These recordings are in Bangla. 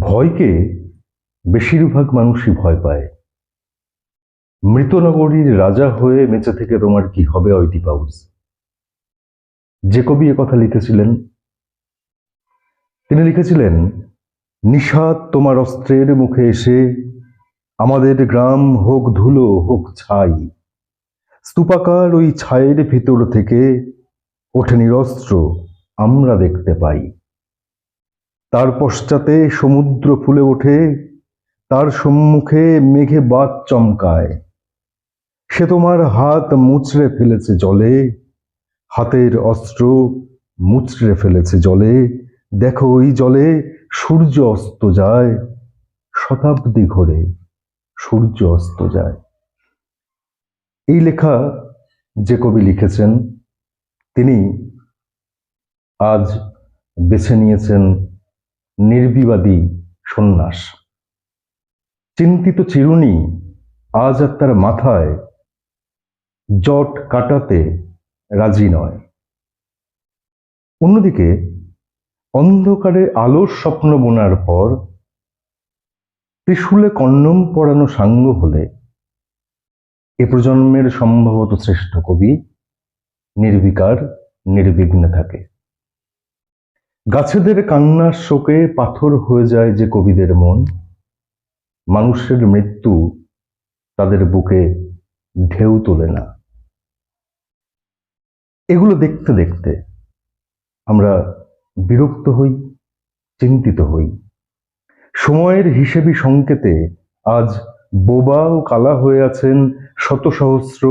ভয়কে বেশিরভাগ মানুষই ভয় পায়। মৃতনগরীর রাজা হয়ে বেঁচে থেকে তোমার কি হবে অইদিপাউস যে কবি কথা লিখেছিলেন। তিনি লিখেছিলেন নিষাদ তোমার অস্ত্রের মুখে এসে আমাদের গ্রাম হোক ধুলো, হোক ছাই। স্তূপাকার ওই ছায়ের ভিতর থেকে ওঠে নিরস্ত্র, আমরা দেখতে পাই। তার পশ্চাতে সমুদ্র ফুলে ওঠে, তার সম্মুখে মেঘে বাদ চমকায়। সে তোমার হাত মুচড়ে ফেলেছে জলে, হাতের অস্ত্র মুচড়ে ফেলেছে জলে। দেখো ওই জলে সূর্য অস্ত যায়, শতাব্দী ঘোরে সূর্য অস্ত যায়। এই লেখা যে কবি লিখেছেন, তিনি আজ বেছে নিয়েছেন নির্বিবাদী সন্ন্যাস। চিন্তিত চিরুনি আজ আর তার মাথায় জট কাটাতে রাজি নয়। অন্যদিকে অন্ধকারে আলোর স্বপ্ন বোনার পর ত্রিশূলে কন্নম পড়ানো সাঙ্গ হলে এ প্রজন্মের সম্ভবত শ্রেষ্ঠ কবি নির্বিকার, নির্বিঘ্নে থাকে। গাছেদের কান্নার শোকে পাথর হয়ে যায় যে কবিদের মন। মানুষের মৃত্যু তাদের বুকে ঢেউ তোলে না। এগুলো দেখতে দেখতে আমরা বিরক্ত হই, চিন্তিত হই। সময়ের হিসেবি সংকেতে আজ বোবা ও কালা হয়ে আছেন শত সহস্র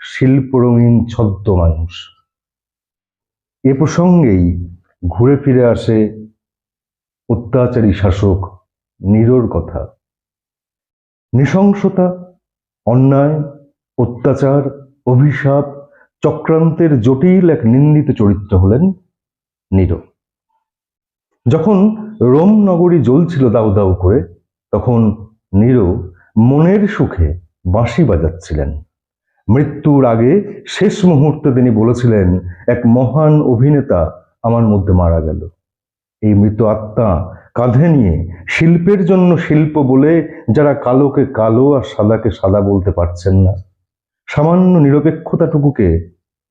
শিল্পরঙিন ছদ্ম মানুষ এ প্রসঙ্গেই ঘুরে ফিরে আসে অত্যাচারী শাসক নিরোর কথা। নৃশংসতা, অন্যায়, অত্যাচার, অভিশাপ, চক্রান্তের জটিল এক নিন্দিত চরিত্র হলেন নিরো যখন রোম নগরী জ্বলছিল দাউ দাউ করে, তখন নিরো মনের সুখে বাঁশি বাজাচ্ছিলেন। মৃত্যুর আগে শেষ মুহূর্তে তিনি বলেছিলেন, এক মহান অভিনেতা আমার মধ্যে মারা গেল। এই মৃত আত্মা কাঁধে নিয়ে শিল্পের জন্য শিল্প বলে যারা কালোকে কালো আর সাদাকে সাদা বলতে পারছেন না, সামান্য নিরপেক্ষতাটুকুকে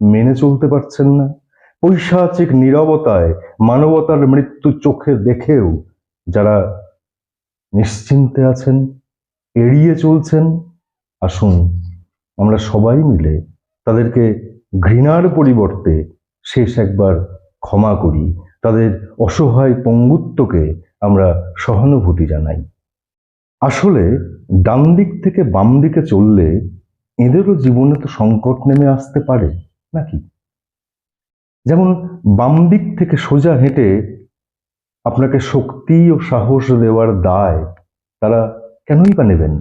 মেনে চলতে পারছেন না, পৈশাচিক নীরবতায় মানবতার মৃত্যু চোখে দেখেও যারা নিশ্চিন্তে আছেন, এড়িয়ে চলছেন, আসুন আমরা সবাই মিলে তাদেরকে ঘৃণার পরিবর্তে শেষ একবার ক্ষমা করি, তাদের অসহায় পঙ্গুত্বকে আমরা সহানুভূতি জানাই। আসলে ডান দিক থেকে বাম দিকে চললে এদেরও জীবনে তো সংকট নেমে আসতে পারে, নাকি? যেমন বাম দিক থেকে সোজা হেঁটে আপনাকে শক্তি ও সাহস দেওয়ার দায় তারা কেনই বা নেবেন?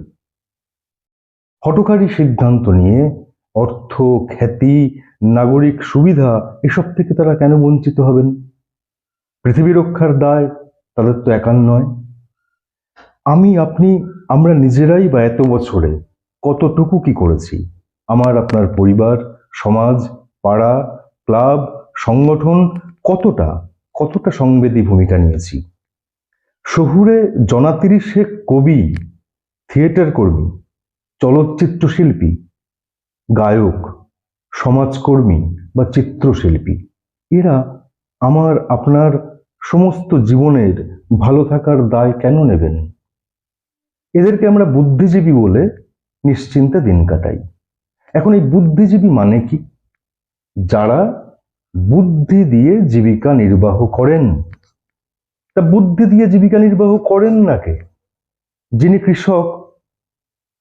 হটকারী সিদ্ধান্ত নিয়ে অর্থ, খ্যাতি, নাগরিক সুবিধা, এসব থেকে তারা কেন বঞ্চিত হবেন? পৃথিবী রক্ষার দায় তাদের তো একার নয়। আমি, আপনি, আমরা নিজেরাই বা এত বছরে কতটুকু কি করেছি? আমার, আপনার পরিবার, সমাজ, পাড়া, ক্লাব, সংগঠন কতটা কতটা সংবেদী ভূমিকা নিয়েছি? শহুরে জনাতিরিশে কবি, থিয়েটার কর্মী চলচ্চিত্র শিল্পী গায়ক, সমাজকর্মী বা চিত্রশিল্পী। এরা আমার, আপনার সমস্ত জীবনের ভালো থাকার দায় কেন নেবেন? এদেরকে আমরা বুদ্ধিজীবী বলে নিশ্চিন্তে দিন কাটাই। এখন এই বুদ্ধিজীবী মানে কি? যারা বুদ্ধি দিয়ে জীবিকা নির্বাহ করেন। তা বুদ্ধি দিয়ে জীবিকা নির্বাহ করেন নাকে যিনি কৃষক,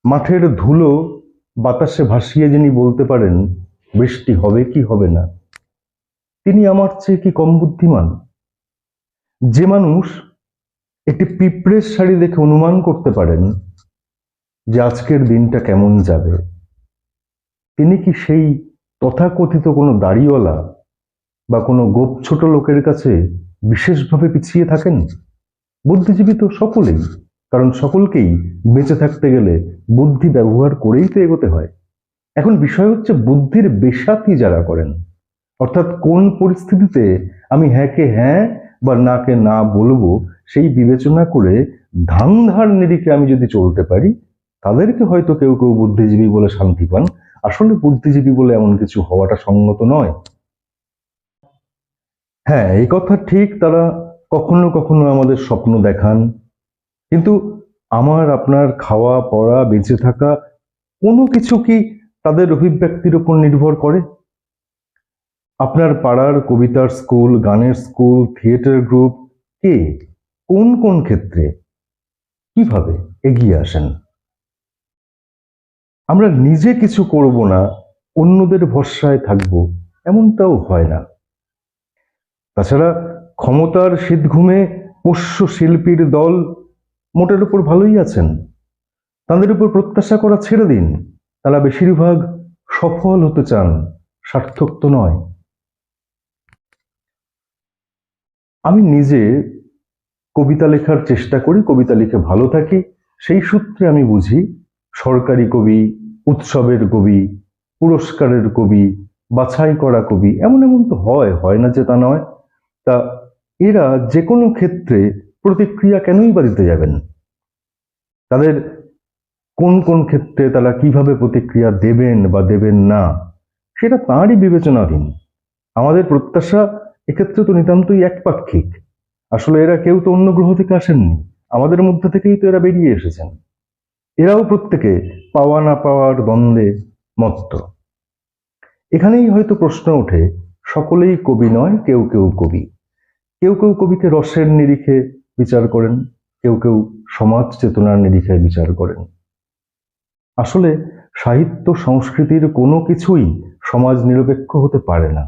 মাঠের ধুলো বাতাসে ভাসিয়ে যিনি বলতে পারেন, বৃষ্টি হবে কি হবে না? তিনি আমার চেয়ে কি কম বুদ্ধিমান? যে মানুষ একটি পিঁপড়ের শাড়ি দেখে অনুমান করতে পারেন যে আজকের দিনটা কেমন যাবে। তিনি কি সেই তথাকথিত কোনো দাড়িওয়ালা বা কোনো গোপ ছোট লোকের কাছে বিশেষভাবে পিছিয়ে থাকেন? বুদ্ধিজীবী তো সকলেই। কারণ সকলকেই বেঁচে থাকতে গেলে বুদ্ধি ব্যবহার করেই তো এগোতে হয়। এখন বিষয় হচ্ছে বুদ্ধির বেসাতি যারা করেন, অর্থাৎ কোন পরিস্থিতিতে আমি হ্যাঁকে হ্যাঁ বা নাকে না বলব সেই বিবেচনা করে ধার নিরিখে আমি যদি চলতে পারি, তাদেরকে হয়তো কেউ কেউ বুদ্ধিজীবী বলে শান্তি পান। আসলে বুদ্ধিজীবী বলে এমন কিছু হওয়াটা সঙ্গত নয়। হ্যাঁ এই কথা ঠিক, তারা কখনো কখনো আমাদের স্বপ্ন দেখান কিন্তু আমার, আপনার খাওয়া, পড়া, বেঁচে থাকা কোনো কিছু কি তাদের অভিব্যক্তির উপর নির্ভর করে? আপনার পাড়ার কবিতার স্কুল, গানের স্কুল, থিয়েটার গ্রুপ, কে, কোন কোন ক্ষেত্রে, কীভাবে এগিয়ে আসেন? আমরা নিজে কিছু করব না, অন্যদের ভরসায় থাকব, এমনটাও হয় না। তাছাড়া ক্ষমতার শীতঘুমে পোষ্য শিল্পীর দল মোটের উপর ভালোই আছেন। তাদের উপর প্রত্যাশা করা ছেড়ে দিন। তারা বেশিরভাগ সফল হতে চান, সার্থক তো নয়। আমি নিজে কবিতা লেখার চেষ্টা করি, কবিতা লিখে ভালো থাকি, সেই সূত্রে আমি বুঝি সরকারি কবি, উৎসবের কবি, পুরস্কারের কবি, বাছাই করা কবি, এমন এমন তো হয় হয় না যে তা নয়। তা এরা যে কোনো ক্ষেত্রে প্রতিক্রিয়া কেনই বা দিতে যাবেন? তাদের কোন কোন ক্ষেত্রে তারা কীভাবে প্রতিক্রিয়া দেবেন বা দেবেন না, সেটা তাঁরই বিবেচনাধীন। আমাদের প্রত্যাশা এক্ষেত্রে তো নিতান্তই একপাক্ষিক। আসলে এরা কেউ তো অন্য গ্রহ থেকে আসেননি, আমাদের মধ্যে থেকেই তো এরা বেরিয়ে এসেছেন। এরাও প্রত্যেকে পাওয়া না পাওয়ার দ্বন্দ্বে মত্ত। এখানেই হয়তো প্রশ্ন ওঠে, সকলেই কবি নয়, কেউ কেউ কবি। কেউ কেউ কবিকে রসের নিরিখে বিচার করেন, কেউ কেউ সমাজ চেতনার নিরিখে বিচার করেন। আসলে সাহিত্য সংস্কৃতির কোনো কিছুই সমাজ নিরপেক্ষ হতে পারে না।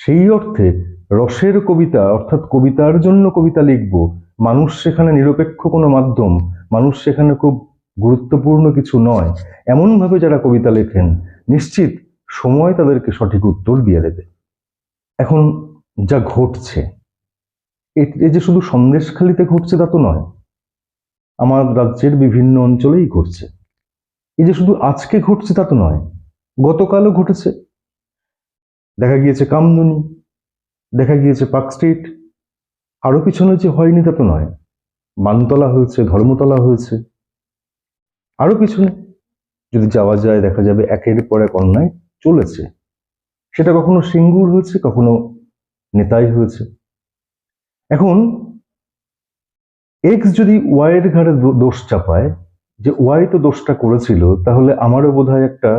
সেই অর্থে রসের কবিতা, অর্থাৎ কবিতার জন্য কবিতা লিখব, মানুষ সেখানে নিরপেক্ষ কোনো মাধ্যম, মানুষ সেখানে খুব গুরুত্বপূর্ণ কিছু নয়, এমনভাবে যারা কবিতা লেখেন, নিশ্চিত সময় তাদেরকে সঠিক উত্তর দিয়ে দেবে। এখন যা ঘটছে এ- যে শুধু সন্দেশখালিতে ঘটছে তা তো নয়, আমার রাজ্যের বিভিন্ন অঞ্চলেই ঘটছে। এই যে শুধু আজকে ঘটছে তা তো নয়, গতকালও ঘটেছে। দেখা গিয়েছে কামদুনি, দেখা গিয়েছে পার্ক স্ট্রিট, আরও পিছনে যে হয়নি তা তো নয় মানতলা হয়েছে, ধর্মতলা হয়েছে, আরও পিছনে। যদি যাওয়া যায়, দেখা যাবে একের পর এক অন্যায় চলেছে। সেটা কখনো সিঙ্গুর হয়েছে, কখনো নেতাই হয়েছে। এখন এক্স যদি ওয়াইয়ের ঘাড়ে দোষ চাপায়, যে ওয়াই তো দোষটা করেছিল, তাহলে আমারও বোধহয় একটা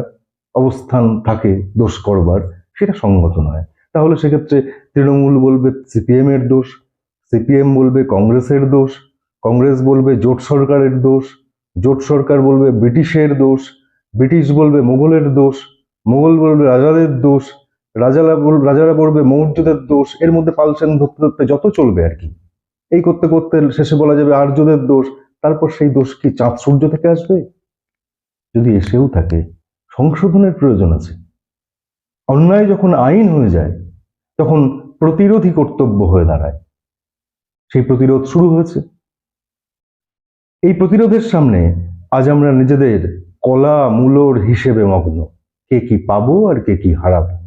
অবস্থান থাকে দোষ করবার, সেটা সঙ্গত নয়। তাহলে সেক্ষেত্রে তৃণমূল বলবে সিপিএম এর দোষ সিপিএম বলবে কংগ্রেসের দোষ, কংগ্রেস বলবে জোট সরকারের দোষ, জোট সরকার বলবে ব্রিটিশের দোষ, ব্রিটিশ বলবে মোগলের দোষ মোগল বলবে রাজাদের দোষ রাজারা রাজারা বলবে, মৌর্যদের দোষ, এর মধ্যে পালসেন ধরতে ধরতে যত চলবে আর কি। এই করতে করতে শেষে বলা যাবে আর্যদের দোষ, তারপর সেই দোষ কি চাঁদ সূর্য থেকে আসবে? যদি এসেও থাকে, সংশোধনের প্রয়োজন আছে। অন্যায় যখন আইন হয়ে যায়, তখন প্রতিরোধী কর্তব্য হয়ে দাঁড়ায়। সেই প্রতিরোধ শুরু হয়েছে। এই প্রতিরোধের সামনে আজ আমরা নিজেদের কলা মূলর হিসেবে মগ্ন। কে কি পাবো আর কে কি হারাবো?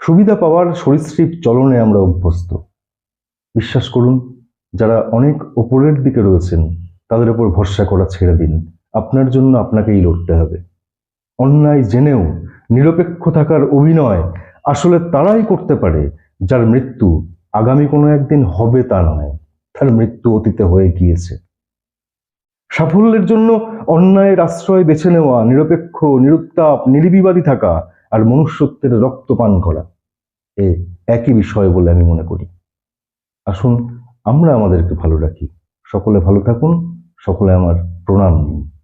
সুবিধা পাওয়ার সরীসৃপ চলনে আমরা অভ্যস্ত। বিশ্বাস করুন, যারা অনেক ওপরের দিকে রয়েছেন, তাদের উপর ভরসা করা ছেড়ে দিন। আপনার জন্য আপনাকেই লড়তে হবে। অন্যায় জেনেও নিরপেক্ষ থাকার অভিনয় আসলে তারাই করতে পারে, যার মৃত্যু আগামী কোনো একদিন হবে তা নয়, তার মৃত্যু অতীতে হয়ে গিয়েছে। সাফল্যের জন্য অন্যায়ের আশ্রয় বেছে নেওয়া, নিরপেক্ষ, নিরুত্তাপ, নির্বিবাদী থাকা আর মনুষ্যত্বের রক্তপান করা এ একই বিষয় বলে আমি মনে করি। আসুন আমরা আমাদেরকে ভালো রাখি। সকলে ভালো থাকুন, সকলে আমার প্রণাম নিন।